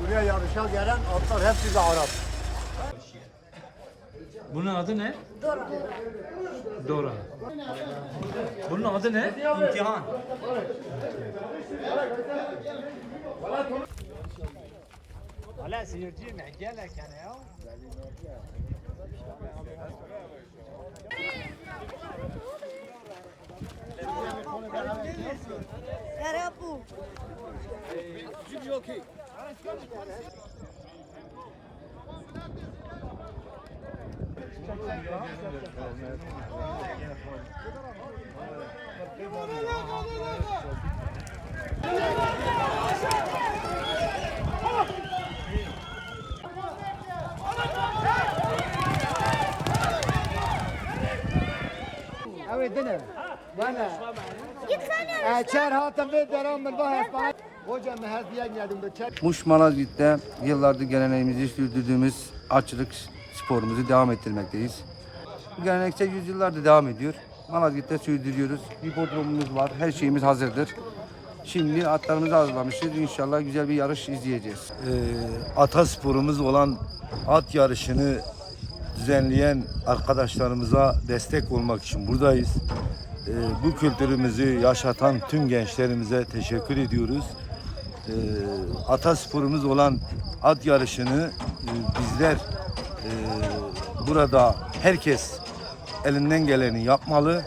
Buraya yarışa gelen atlar hepsi de Arap. Bunun adı ne? Dora. Dora. Bunun adı ne? İmtihan. Hala seyirciye mi gelek yani ya? Era bu. Evet dene. Bana. Eçer hatım ve deram ben bahar bana. Hocam her diye geldim de çek. Muş Malazgirt'te yıllardır geleneğimizi sürdürdüğümüz atçılık sporumuzu devam ettirmekteyiz. Bu geleneksel yüzyıllardır devam ediyor. Malazgirt'te sürdürüyoruz. Hipodromumuz var, her şeyimiz hazırdır. Şimdi atlarımızı hazırlamışız. İnşallah güzel bir yarış izleyeceğiz. e, atasporumuz olan at yarışını düzenleyen arkadaşlarımıza destek olmak için buradayız. E, bu kültürümüzü yaşatan tüm gençlerimize teşekkür ediyoruz. E, atasporumuz olan at yarışını e, bizler e, burada herkes elinden geleni yapmalı.